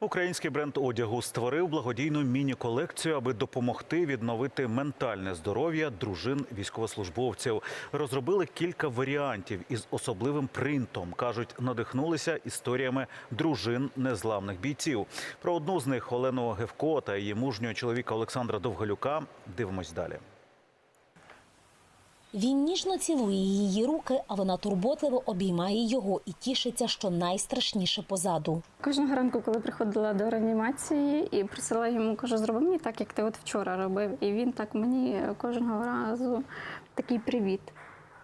Український бренд одягу створив благодійну міні-колекцію, аби допомогти відновити ментальне здоров'я дружин військовослужбовців. Розробили кілька варіантів із особливим принтом. кажуть, надихнулися історіями дружин незламних бійців. Про одну з них Олену Гевко та її мужнього чоловіка Олександра Довгалюка. Дивимось далі. Він ніжно цілує її руки, а вона турботливо обіймає його і тішиться, що найстрашніше позаду. Кожного ранку, коли приходила до реанімації і просила йому, кажу, зроби мені так, як ти от вчора робив. І він так мені кожного разу такий привіт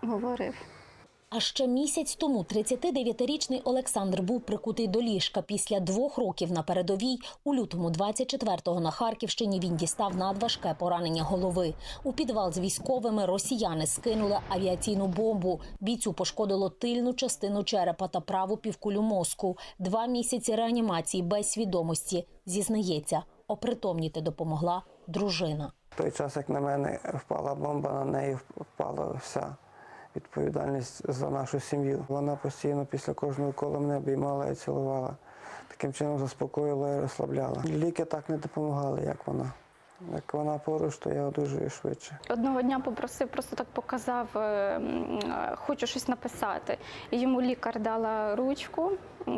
говорив. А ще місяць тому 39-річний Олександр був прикутий до ліжка. Після двох років на передовій у лютому 24-го на Харківщині він дістав надважке поранення голови. У підвал з військовими росіяни скинули авіаційну бомбу. Бійцю пошкодило тильну частину черепа та праву півкулю мозку. Два місяці реанімації без свідомості. Зізнається, опритомніти допомогла дружина. Той час, як на мене впала бомба, на неї впала вся відповідальність за нашу сім'ю. Вона постійно після кожного кола мене обіймала і цілувала. Таким чином заспокоїла і розслабляла. Ліки так не допомагали, як вона. Як вона поруч, то я одужую швидше. Одного дня попросив, просто так показав, е, е, хочу щось написати. Йому лікар дала ручку,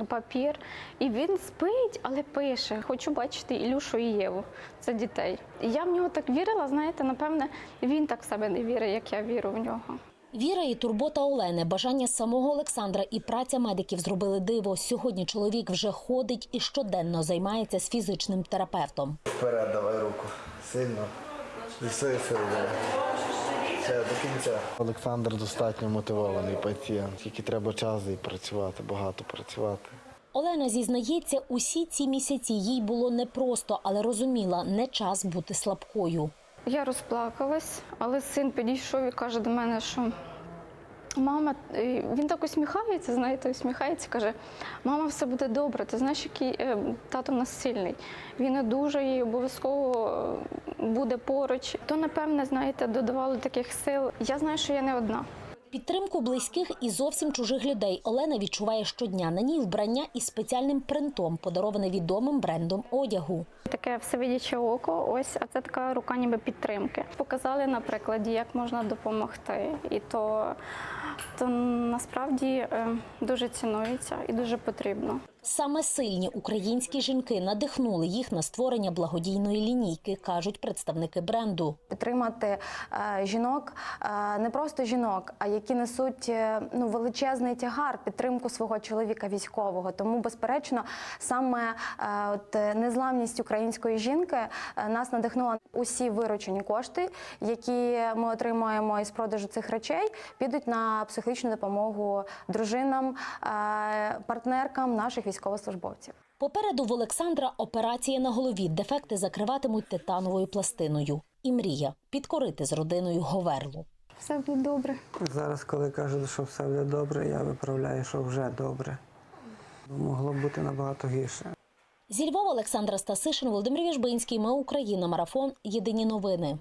папір, і він спить, але пише: Хочу бачити Ілюшу і Єву. Це дітей. Я в нього так вірила, знаєте, напевне, він так в себе не вірить, як я вірю в нього. Віра і турбота Олени, бажання самого Олександра і праця медиків зробили диво. Сьогодні чоловік вже ходить і щоденно займається з фізичним терапевтом. Вперед давай руку. Сильно. Сили. Все, до кінця. Олександр достатньо мотивований пацієнт. Тільки треба час і працювати, багато працювати. Олена зізнається, усі ці місяці їй було непросто, але розуміла, не час бути слабкою. Я розплакалась, але син підійшов і каже до мене, що мама, він так усміхається, знаєте, усміхається, каже: мама, все буде добре. Ти знаєш, який е, тато в нас сильний. Він одужає і обов'язково е, буде поруч. То, напевне, знаєте, додавало таких сил. Я знаю, що я не одна. Підтримку близьких і зовсім чужих людей Олена відчуває щодня. На ній вбрання із спеціальним принтом, подароване відомим брендом одягу. Таке всевидяче око, ось, а це така рука ніби підтримки. Показали на прикладі, як можна допомогти. І то, то насправді е, дуже цінується і дуже потрібно. Саме сильні українські жінки надихнули їх на створення благодійної лінійки, кажуть представники бренду. підтримати е, жінок, е, не просто жінок, а які несуть е, ну величезний тягар підтримку свого чоловіка військового. Тому, безперечно, саме е, от е, незламність української жінки нас надихнула. Усі виручені кошти, які ми отримуємо із продажу цих речей, підуть на психологічну допомогу дружинам, партнеркам наших військовослужбовців. Попереду в Олександра операція на голові. Дефекти закриватимуть титановою пластиною. І мрія підкорити з родиною Говерлу. Все буде добре. Зараз, коли кажуть, що все буде добре, я виправляю, що вже добре. Могло б бути набагато гірше. Зі Львова Олександра Стасишин, Володимир Віжбинський. Ми Україна. Марафон. Єдині новини.